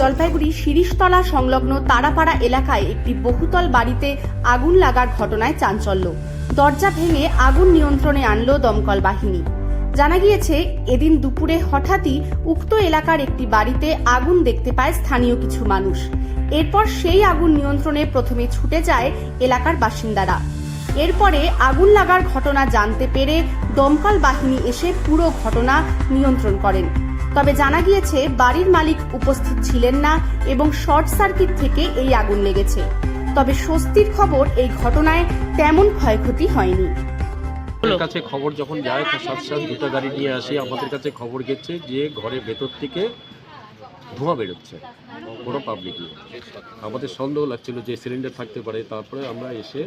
জলপাইগুড়ি শিরিষতলা সংলগ্ন তারাপাড়া এলাকায় একটি বহুতল বাড়িতে আগুন লাগার ঘটনায় চাঞ্চল্য। দরজা ভেঙে আগুন নিয়ন্ত্রণে আনলো দমকল বাহিনী। জানা গিয়েছে, এদিন দুপুরে হঠাৎই উক্ত এলাকার একটি বাড়িতে আগুন দেখতে পায় স্থানীয় কিছু মানুষ। এরপর সেই আগুন নিয়ন্ত্রণে প্রথমে ছুটে যায় এলাকার বাসিন্দারা। এরপরে আগুন লাগার ঘটনা জানতে পেরে দমকল বাহিনী এসে পুরো ঘটনা নিয়ন্ত্রণ করেন। তবে জানা গিয়েছে, বাড়ির মালিক উপস্থিত ছিলেন না এবং শর্ট সার্কিট থেকে এই আগুন লেগেছে। তবে স্বস্তির খবর, এই ঘটনায় তেমন ক্ষয়ক্ষতি হয়নি। কাছে খবর যখন যায় সাথে সাথে দুটো গাড়ি নিয়ে আসি। আমাদের কাছে খবর গেছে যে, ঘরের ভেতর থেকে ধোঁয়া বেরোচ্ছে কোনো পাবলিক নেই। আমাদের সন্দেহ লাগছিল যে সিলিন্ডার থাকতে পারে। তারপরে আমরা এসে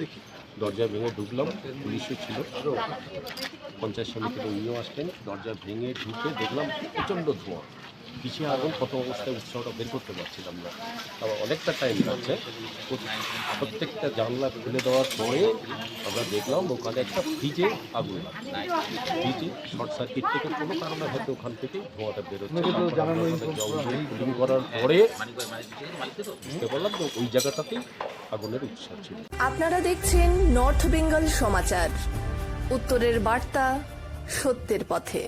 দরজা ভেঙে ঢুকলাম। পুলিশও ছিল। পঞ্চায়েত সমিতিতে উনিও আসলেন দরজা ভেঙে ঢুকে দেখলাম প্রচণ্ড ধোঁয়া। পিছিয়ে আগুন কত অবস্থায় উৎসাহটা বের করতে পারছিলাম না। আবার অনেকটা টাইম লাগছে প্রত্যেকটা জানলা খুলে দেওয়ার পরে আমরা দেখলাম ওখানে একটা ফ্রিজে আগুন ফ্রিজে শর্ট সার্কিট থেকে কোনো কারণে হয়তো ওখান থেকে ধোঁয়াটা বেরোচ্ছে। কুলিং করার পরে বুঝতে পারলাম যে ওই জায়গাটাতেই আগুনের উৎসাহ ছিল। আপনারা দেখছেন নর্থ বেঙ্গল সমাচার। উত্তরের বার্তা সত্যের পথে।